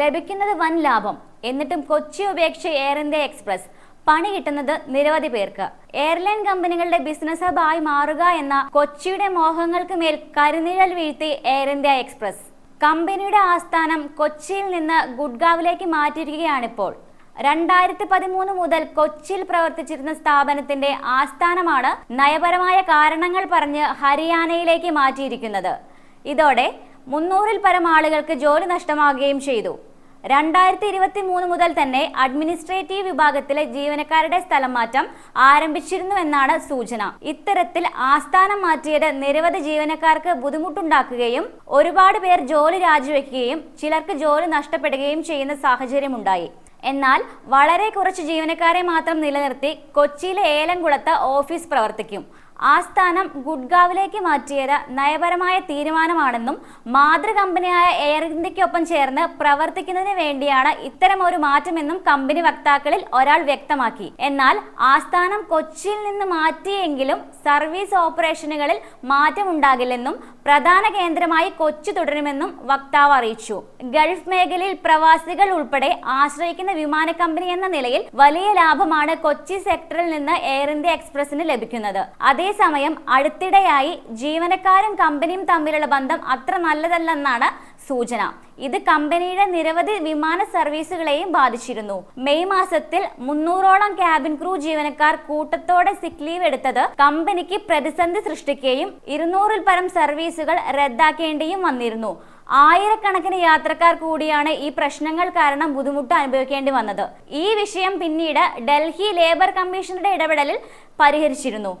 ലഭിക്കുന്നത് വൻ ലാഭം. എന്നിട്ടും കൊച്ചി ഉപേക്ഷ എയർ ഇന്ത്യ എക്സ്പ്രസ് പണി കിട്ടുന്നത് നിരവധി പേർക്ക്. എയർലൈൻ കമ്പനികളുടെ ബിസിനസ് ഹബായി മാറുക എന്ന കൊച്ചിയുടെ മോഹങ്ങൾക്ക് മേൽ കരുനിഴൽ വീഴ്ത്തി എയർ ഇന്ത്യ എക്സ്പ്രസ് കമ്പനിയുടെ ആസ്ഥാനം കൊച്ചിയിൽ നിന്ന് ഗുഡ്ഗാവിലേക്ക് മാറ്റിയിരിക്കുകയാണിപ്പോൾ. രണ്ടായിരത്തി പതിമൂന്ന് മുതൽ കൊച്ചിയിൽ പ്രവർത്തിച്ചിരുന്ന സ്ഥാപനത്തിന്റെ ആസ്ഥാനമാണ് നയപരമായ കാരണങ്ങൾ പറഞ്ഞ് ഹരിയാനയിലേക്ക് മാറ്റിയിരിക്കുന്നത്. ഇതോടെ മുന്നൂറിൽ പരം ആളുകൾക്ക് ജോലി നഷ്ടമാകുകയും ചെയ്തു. രണ്ടായിരത്തി ഇരുപത്തി മൂന്ന് മുതൽ തന്നെ അഡ്മിനിസ്ട്രേറ്റീവ് വിഭാഗത്തിലെ ജീവനക്കാരുടെ സ്ഥലം മാറ്റം ആരംഭിച്ചിരുന്നുവെന്നാണ് സൂചന. ഇത്തരത്തിൽ ആസ്ഥാനം മാറ്റിയത് നിരവധി ജീവനക്കാർക്ക് ബുദ്ധിമുട്ടുണ്ടാക്കുകയും ഒരുപാട് പേർ ജോലി രാജിവെക്കുകയും ചിലർക്ക് ജോലി നഷ്ടപ്പെടുകയും ചെയ്യുന്ന സാഹചര്യമുണ്ടായി. എന്നാൽ വളരെ കുറച്ച് ജീവനക്കാരെ മാത്രം നിലനിർത്തി കൊച്ചിയിലെ ഏലംകുളത്ത് ഓഫീസ് പ്രവർത്തിക്കും. ആസ്ഥാനം ഗുഡ്ഗാവിലേക്ക് മാറ്റിയത് നയപരമായ തീരുമാനമാണെന്നും മാതൃ കമ്പനിയായ എയർ ഇന്ത്യക്കൊപ്പം ചേർന്ന് പ്രവർത്തിക്കുന്നതിന് വേണ്ടിയാണ് ഒരു മാറ്റമെന്നും കമ്പനി വക്താക്കളിൽ ഒരാൾ വ്യക്തമാക്കി. എന്നാൽ ആസ്ഥാനം കൊച്ചിയിൽ നിന്ന് മാറ്റിയെങ്കിലും സർവീസ് ഓപ്പറേഷനുകളിൽ മാറ്റമുണ്ടാകില്ലെന്നും പ്രധാന കേന്ദ്രമായി കൊച്ചി തുടരുമെന്നും വക്താവ് അറിയിച്ചു. ഗൾഫ് മേഖലയിൽ പ്രവാസികൾ ഉൾപ്പെടെ ആശ്രയിക്കുന്ന വിമാന കമ്പനി എന്ന നിലയിൽ വലിയ ലാഭമാണ് കൊച്ചി സെക്ടറിൽ നിന്ന് എയർ ഇന്ത്യ എക്സ്പ്രസിന് ലഭിക്കുന്നത്. അതേസമയം അടുത്തിടെയായി ജീവനക്കാരും കമ്പനിയും തമ്മിലുള്ള ബന്ധം അത്ര നല്ലതല്ലെന്നാണ് സൂചന. ഇത് കമ്പനിയുടെ നിരവധി വിമാന സർവീസുകളെയും ബാധിച്ചിരുന്നു. മെയ് മാസത്തിൽ മുന്നൂറോളം ക്യാബിൻ ക്രൂ ജീവനക്കാർ കൂട്ടത്തോടെ സിക് ലീവ് എടുത്തത് കമ്പനിക്ക് പ്രതിസന്ധി സൃഷ്ടിക്കുകയും ഇരുന്നൂറിൽ പരം സർവീസുകൾ റദ്ദാക്കേണ്ടിയും വന്നിരുന്നു. ആയിരക്കണക്കിന് യാത്രക്കാർ കൂടിയാണ് ഈ പ്രശ്നങ്ങൾ കാരണം ബുദ്ധിമുട്ട് അനുഭവിക്കേണ്ടി വന്നത്. ഈ വിഷയം പിന്നീട് ഡൽഹി ലേബർ കമ്മീഷണറുടെ ഇടപെടലിൽ പരിഹരിച്ചിരുന്നു.